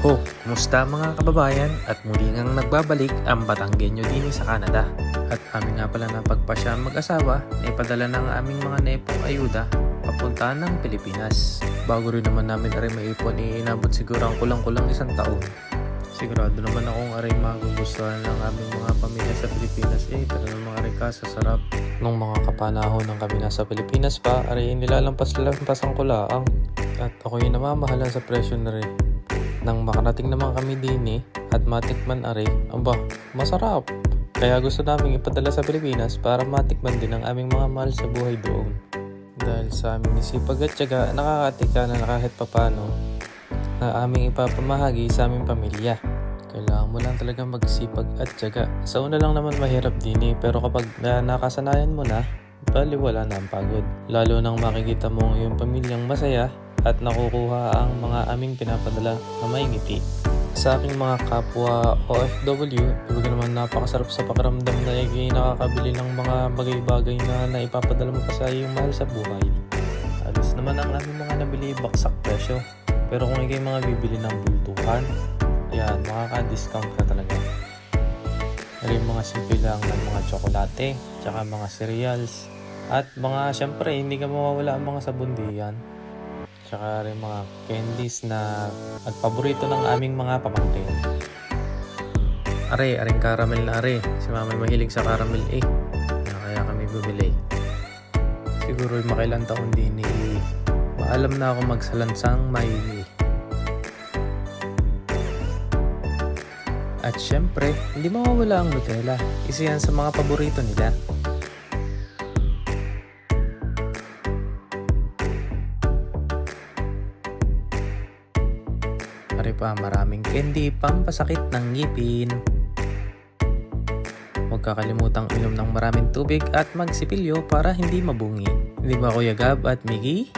Ho, kumusta mga kababayan at muli ngang nagbabalik ang Batanggenyo din sa Canada. At amin nga pala na pagpasya mag-asawa na ipadala ng aming mga nepong ayuda papunta ng Pilipinas. Bago rin naman namin aray maipon, iinabot siguro ang kulang-kulang isang taon. Sigurado naman akong aray magugustuhan ng aming mga pamilya sa Pilipinas. Eh, talagang mga aray kasasarap. Nung mga kapanahon ng kami nasa Pilipinas pa, aray nilalampas-lampasan ko laang. At ako yung namamahalan sa presyo na rin. Nang makarating naman kami din eh, at matikman are, aba, masarap. Kaya gusto naming ipadala sa Pilipinas para matikman din ang aming mga mahal sa buhay doon. Dahil sa aming isipag at tiyaga, nakakatika na kahit papano na aming ipapamahagi sa aming pamilya. Kailangan mo lang talaga magsipag at tiyaga. Sa una lang naman mahirap din eh, pero kapag na nakasanayan mo na, bali wala na ang pagod. Lalo nang makikita mo ang iyong pamilyang masaya at nakukuha ang mga aming pinapadala na may ngiti. Sa aking mga kapwa OFW, talaga naman napakasarap sa pakiramdam na ikay nakakabili ng mga bagay-bagay na naipapadala mo pa sa iyong mahal sa buhay. Alis naman ang aming mga nabili baksak presyo. Pero kung ikay mga bibili ng bultuhan, yan, makaka-discount ka talaga. Pero yung mga simple lang ng mga tsokolate, tsaka mga cereals, at mga, syempre, hindi ka mawawala ang mga sabon diyan. Tsaka rin mga candies na at paborito ng aming mga pamangkin. Are, aring caramel na are. Si mama mahilig sa caramel eh. Kaya, kami bumili. Siguro yung makailang taon din eh. Maalam na ako magsalansang may At syempre, hindi mawawala ang Nutella. Isa yan sa mga paborito nila. Pa, maraming candy, pampasakit ng ngipin. Huwag kakalimutang inom ng maraming tubig at magsipilyo para hindi mabungi. Di ba Kuya Gab at Miggy?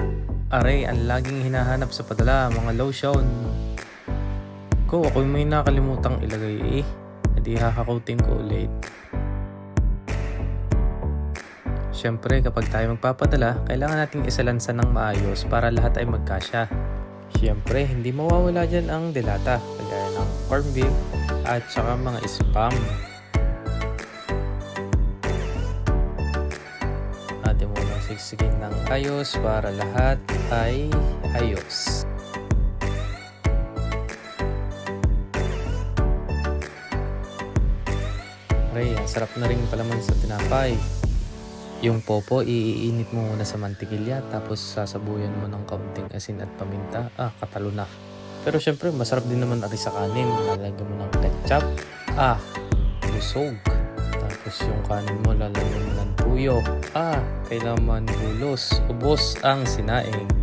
Aray, ang laging hinahanap sa padala, mga lotion. Ko, ako may nakalimutang ilagay eh. Hindi hahakautin ko ulit. Siyempre, kapag tayo magpapadala, kailangan nating isalansan ng maayos para lahat ay magkasya. Siyempre, hindi mawawala dyan ang delata, kagaya ng corn beef at saka mga spam. Atin mo lang sigsigin ng ayos para lahat ay ayos. Pre, ang sarap na rin palaman sa tinapay. Yung popo, iinit mo muna sa mantikilya tapos sasabuyan mo ng kaunting asin at paminta. Ah, katalo na. Pero syempre, masarap din naman ari sa kanin. Lalagyan mo ng ketchup. Ah, busog. Tapos yung kanin mo, lalagyan mo ng tuyo. Ah, kailangan bulos. Ubos ang sinaing.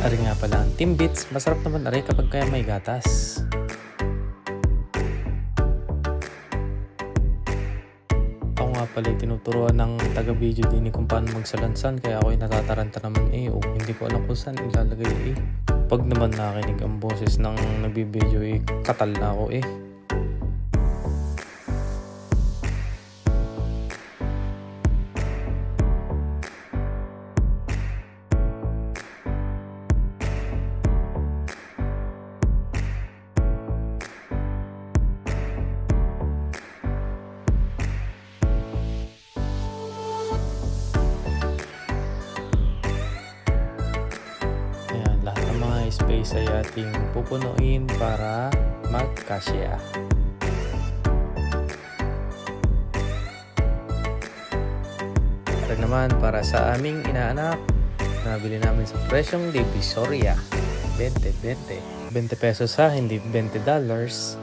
Ari nga pala ang Timbits, masarap naman ari kapag kaya may gatas. Ako nga pala tinuturuan ng taga-video din kung paano magsalansan kaya ako'y natataranta naman eh o hindi ko alam kung saan ilalagay eh. Pag naman nakinig ang boses ng nagbibideo eh, katal na ako eh. Space ating pupunuin para magkasya. Ito naman para sa aming inaanak, nabili namin sa presyong Divisoria. 20, 20. 20 pesos ha, hindi 20 dollars.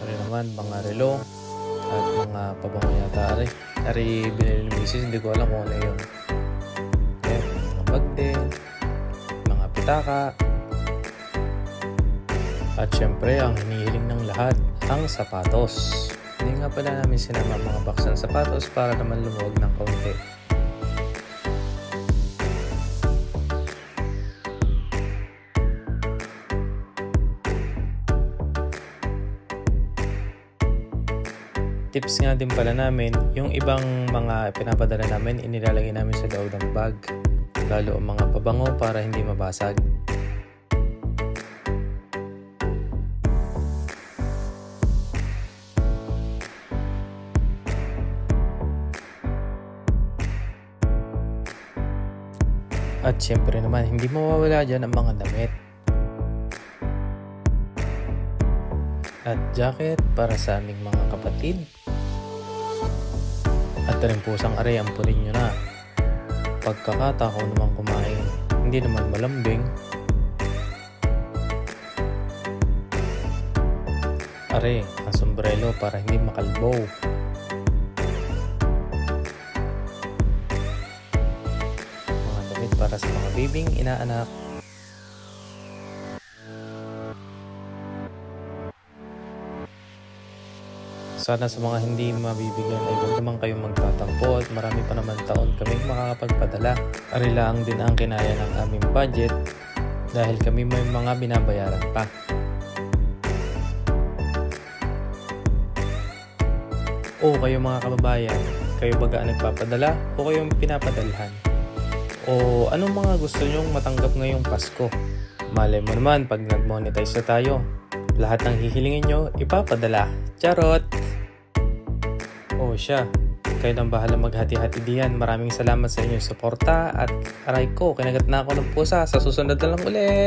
Ari naman, mga relo at mga pabango yata ari. Ari binili ni Mrs. Hindi ko alam kung ano yun. Pitaka. At syempre, ang hinihiling ng lahat, ang sapatos. Hindi nga pala namin sinama mga ng sapatos para naman lumuwag ng kaunti. tips nga din pala namin, yung ibang mga pinapadala namin, inilalagay namin sa loob ng bag. Lalo ang mga pabango para hindi mabasag. At syempre naman, hindi mawawala dyan ang mga damit. At jacket para sa aming mga kapatid. At rin pusang aray, ampunin nyo na. Pagkakataon naman kumain, hindi naman malambing. Are, ang sombrero para hindi makalbo. Mga damit para sa mga bibing inaanak. Sana sa mga hindi mabibigyan ay huwag naman kayong magtatampo at marami pa naman taon kaming makakapagpadala. Arilaang din ang kinaya ng aming budget dahil kami may mga binabayaran pa. O kayo mga kababayan, kayo baga ang nagpapadala o kayong pinapadalhan? O anong mga gusto nyong matanggap ngayong Pasko? Malay mo naman pag nag-monetize na tayo, lahat ng hihilingin nyo, ipapadala. Charot! O siya, kayo nang bahala maghati-hati diyan. Maraming salamat sa inyong suporta at aray ko, kinagat na ako ng pusa. Sa susunod na lang ulit!